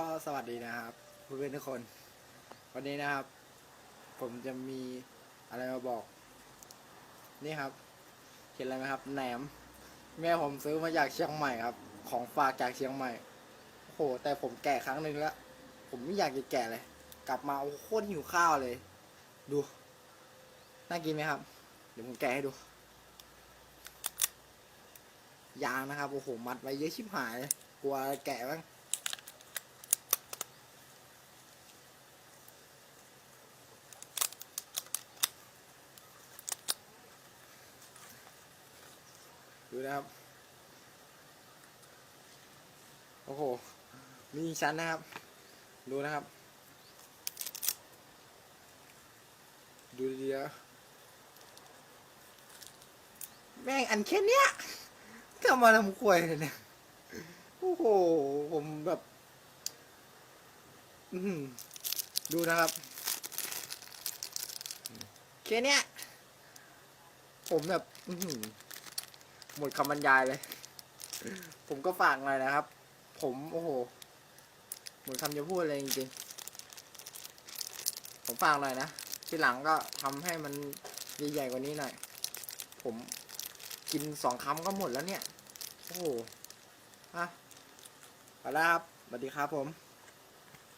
ก็สวัสดีนะครับเพื่อนๆทุกคน วันนี้นะครับ ผมจะมีอะไรมาบอก นี่ครับ เห็นอะไรไหมครับแหนม แม่ผมซื้อมาจากเชียงใหม่ครับ ของฝากจากเชียงใหม่โอ้โหแต่ผมแกะครั้งหนึ่งแล้วผมไม่อยากจะแกะเลย กลับมาโอ้โคตรหิวข้าวเลย ดูน่ากินไหมครับ เดี๋ยวผมแกะให้ดู ยางนะครับโอ้โหมัดไว้เยอะชิบหายเลยกลัวแกะบ้าง ดูนะครับ โอ้โห มีชั้นนะครับ ดูนะครับ ดูดีๆนะแม่งอันแค่เนี้ยก็มาทำควยเลยเนี่ย โอ้โห ผมแบบอือหือดูนะครับแค่เนี้ย ผมแบบ อื หมดคำบรรยายเลย ผมก็ฝากหน่อยนะครับ ผมโอ้โหหมดคำจะพูดเลยจริงๆ ผมฝากหน่อยนะ ทีหลังก็ทำให้มันใหญ่ๆกว่านี้หน่อย ผมกินสองคำก็หมดแล้วเนี่ย โอ้โหอะไปแล้วครับสวัสดีครับผม